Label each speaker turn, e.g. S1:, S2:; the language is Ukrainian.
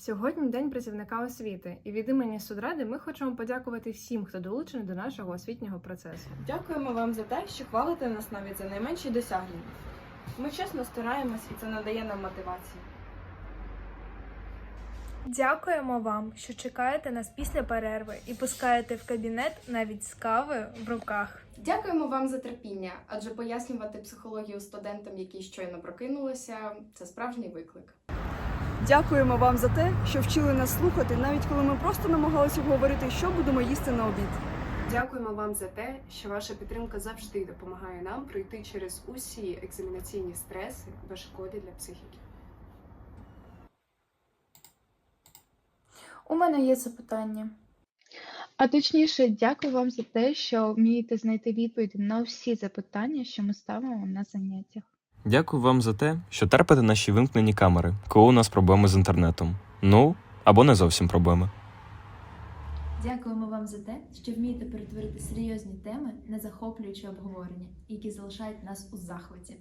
S1: Сьогодні день працівника освіти, і від імені судради ми хочемо подякувати всім, хто долучений до нашого освітнього процесу.
S2: Дякуємо вам за те, що хвалите нас навіть за найменші досягнення. Ми чесно стараємось і це надає нам мотивації.
S3: Дякуємо вам, що чекаєте нас після перерви і пускаєте в кабінет навіть з кавою в руках.
S4: Дякуємо вам за терпіння, адже пояснювати психологію студентам, які щойно прокинулися, це справжній виклик.
S5: Дякуємо вам за те, що вчили нас слухати, навіть коли ми просто намагалися обговорити, що будемо їсти на обід.
S6: Дякуємо вам за те, що ваша підтримка завжди допомагає нам пройти через усі екзаменаційні стреси без шкоди для психіки.
S7: У мене є запитання.
S8: А точніше, дякую вам за те, що вмієте знайти відповіді на всі запитання, що ми ставимо на заняттях.
S9: Дякую вам за те, що терпите наші вимкнені камери, коли у нас проблеми з інтернетом. Ну, або не зовсім проблеми.
S7: Дякуємо вам за те, що вмієте перетворити серйозні теми на захоплюючі обговорення, які залишають нас у захваті.